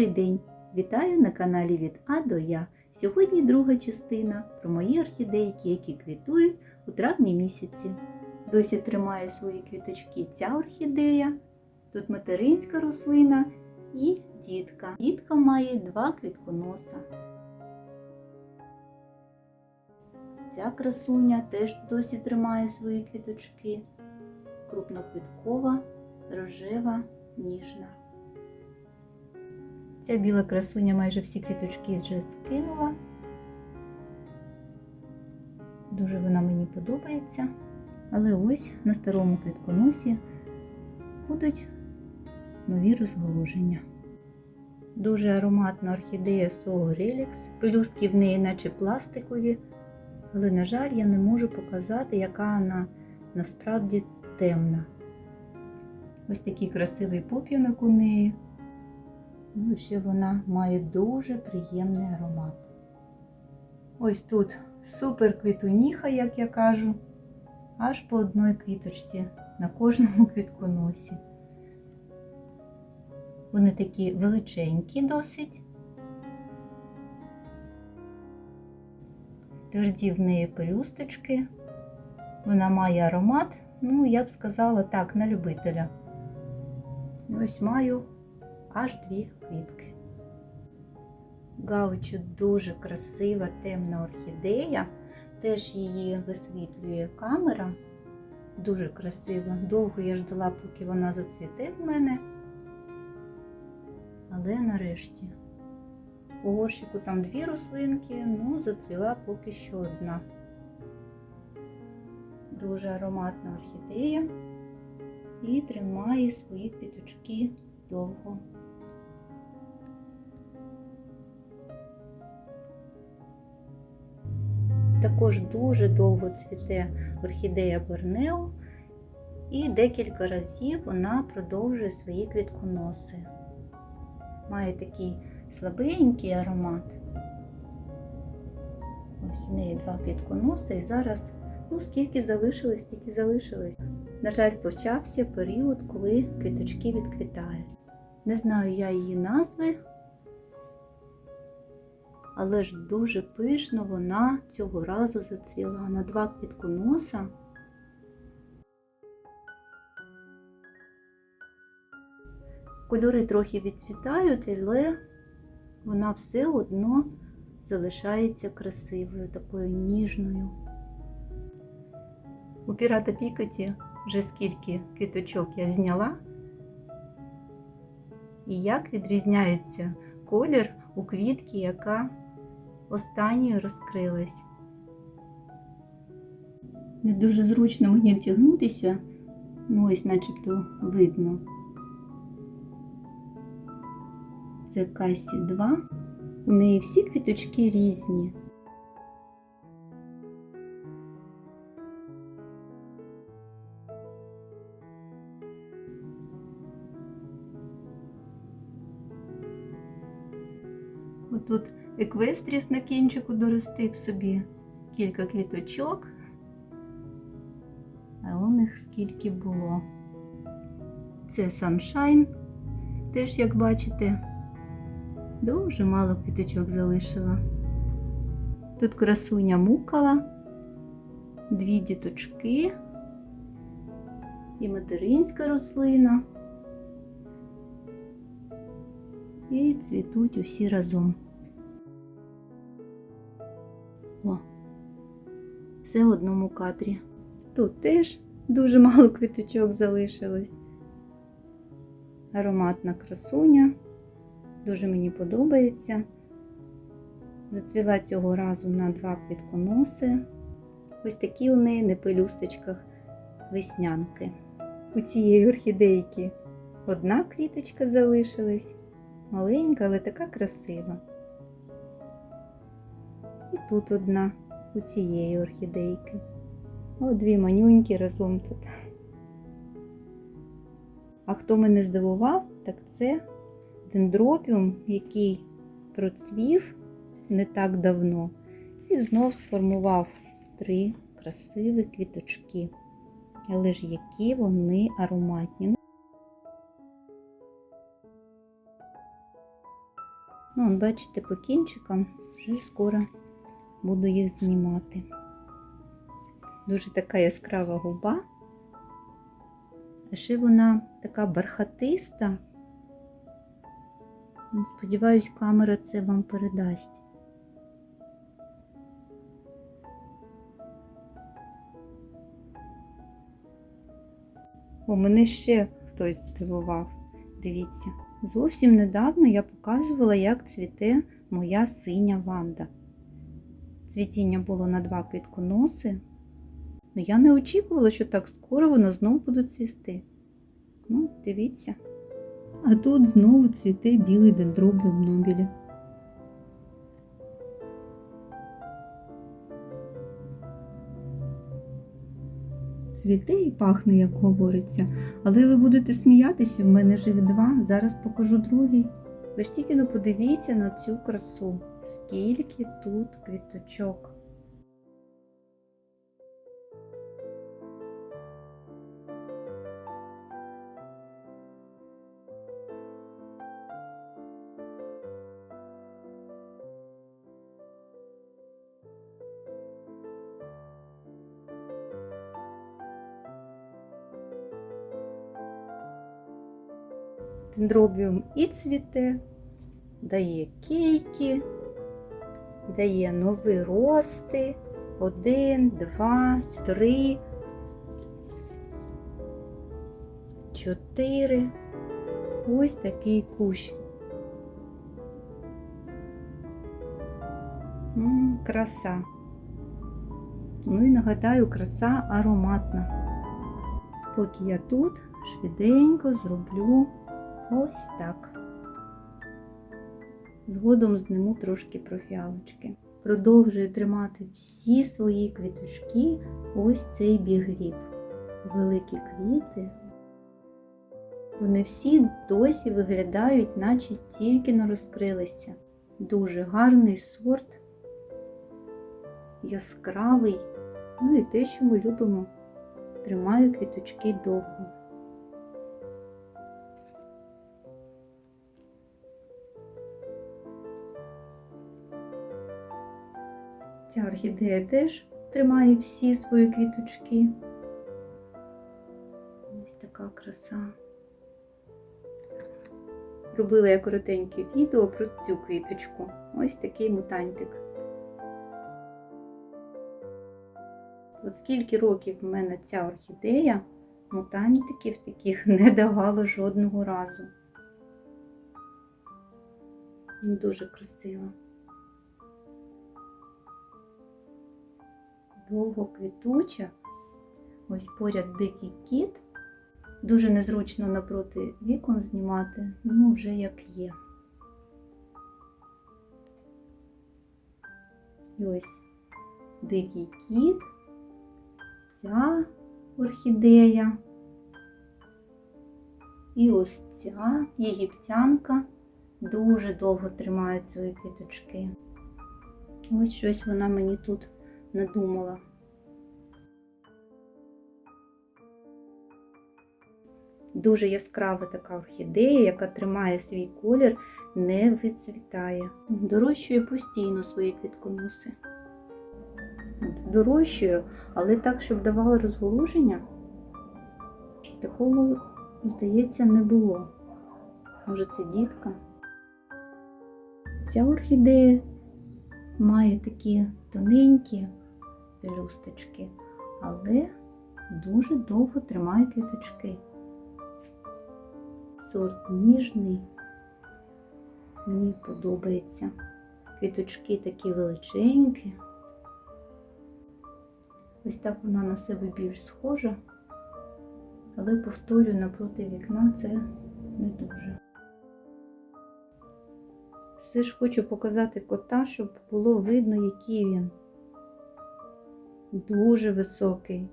Добрий день! Вітаю на каналі від А до Я. Сьогодні друга частина про мої орхідейки, які квітують у травні місяці. Досі тримає свої квіточки ця орхідея, тут материнська рослина і дітка. Дітка має два квітконоса. Ця красуня теж досі тримає свої квіточки. Крупноквіткова, рожева, ніжна. Ця біла красуня майже всі квіточки вже скинула. Дуже вона мені подобається. Але ось на старому квітконосі будуть нові розголуження. Дуже ароматна орхідея Soho Relix. Пелюстки в неї наче пластикові, але, на жаль, я не можу показати, яка вона насправді темна. Ось такий красивий пуп'янок у неї. Ну, і ще вона має дуже приємний аромат. Ось тут супер квітуніха, як я кажу, аж по одній квіточці на кожному квітконосі. Вони такі величенькі досить. Тверді в неї пелюсточки. Вона має аромат, ну, я б сказала так, на любителя. І ось маю аж дві квітки. Гаучу дуже красива темна орхідея, теж її висвітлює камера. Дуже красива. Довго я ждала, поки вона зацвіте в мене. Але нарешті. У горщику там дві рослинки, ну зацвіла поки що одна. Дуже ароматна орхідея і тримає свої квіточки довго. Також дуже довго цвіте орхідея Борнео, і декілька разів вона продовжує свої квітконоси. Має такий слабенький аромат. Ось в неї два квітконоси, і зараз, ну, скільки залишилось, стільки залишилось. На жаль, почався період, коли квіточки відквітають. Не знаю я її назви, але ж дуже пишно вона цього разу зацвіла на два квітконоса. Кольори трохи відцвітають, але вона все одно залишається красивою, такою ніжною. У пірата Пікаті вже скільки квіточок я зняла, і як відрізняється колір у квітки, яка останньою розкрилась. Не дуже зручно мені тягнутися, ну ось начебто видно. Це Касі 2. У неї всі квіточки різні. Отут еквестріс на кінчику доростив собі кілька квіточок, а у них скільки було. Це саншайн, теж, як бачите, дуже мало квіточок залишила. Тут красуня мукала, дві діточки і материнська рослина. І цвітуть усі разом. О, все в одному кадрі. Тут теж дуже мало квіточок залишилось. Ароматна красуня. Дуже мені подобається. Зацвіла цього разу на два квітконоси. Ось такі у неї на пелюсточках веснянки. У цієї орхідейки одна квіточка залишилась, маленька, але така красива. І тут одна у цієї орхідейки. О, дві манюнькі разом тут. А хто мене здивував, так це дендропіум, який процвів не так давно, і знов сформував три красиві квіточки. Але ж які вони ароматні. Ну, он, бачите, по кінчикам вже скоро буду їх знімати. Дуже така яскрава губа. А ще вона така бархатиста. Ну, Сподіваюсь, камера це вам передасть. О, мене ще хтось здивував. Дивіться, зовсім недавно я показувала, як цвіте моя синя ванда. Цвітіння було на два квітконоси. Ну, я не очікувала, що так скоро воно знову буде цвісти. Ну, дивіться. А тут знову цвіте білий дендробіум нобілі. Цвіте і пахне, як говориться. Але ви будете сміятися, в мене ж їх два, зараз покажу другий. Ви ж тільки ну подивіться на цю красу, скільки тут квіточок. Дендробіум і цвіте, дає кейки, дає нові рости. Один, два, три, чотири. Ось такий кущ. Краса. Ну і нагадаю, краса ароматна. Поки я тут швиденько зроблю ось так. Згодом зниму трошки профіалочки. Продовжую тримати всі свої квіточки ось цей бігліб. Великі квіти. Вони всі досі виглядають, наче тільки не розкрилися. Дуже гарний сорт, яскравий, ну і те, що ми любимо. Тримаю квіточки довго. Орхідея теж тримає всі свої квіточки. Ось така краса. Робила я коротеньке відео про цю квіточку. Ось такий мутантик. От скільки років в мене ця орхідея, мутантиків таких не давала жодного разу. Дуже красиво. Довго квітуча. Ось поряд дикий кіт. Дуже незручно напроти вікон знімати, ну вже як є. І ось дикий кіт, ця орхідея. І ось ця єгиптянка дуже довго тримає свої квіточки. Ось щось вона мені тут надумала. Дуже яскрава така орхідея, яка тримає свій колір, не вицвітає. Дорощує постійно свої квітконоси. Дорощую, але так, щоб давала розголуження, такого, здається, не було. Може, це дітка. Ця орхідея має такі тоненькі пелюсточки, але дуже довго тримає квіточки. Сорт ніжний, мені подобається. Квіточки такі величенькі. Ось так вона на себе більш схожа, але повторюю, напроти вікна це не дуже. Все ж хочу показати кота, щоб було видно, який він. Дуже високий.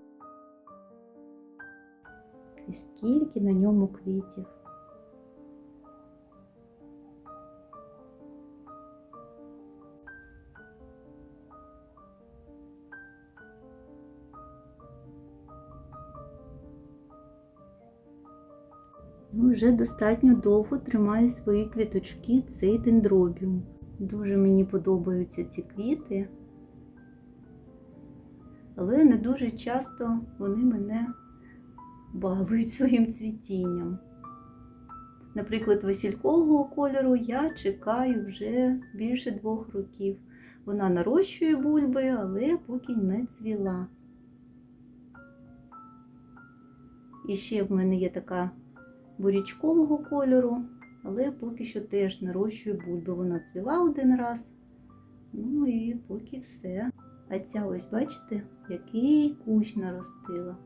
І скільки на ньому квітів. Ну, Вже достатньо довго тримає свої квіточки цей дендробіум. Дуже мені подобаються ці квіти, але не дуже часто вони мене балують своїм цвітінням. Наприклад, василькового кольору я чекаю вже більше двох років. Вона нарощує бульби, але поки не цвіла. І ще в мене є така бурячкового кольору, але поки що теж нарощує бульби. Вона цвіла один раз. Ну і поки все. А ця ось, бачите, який кущ наростила.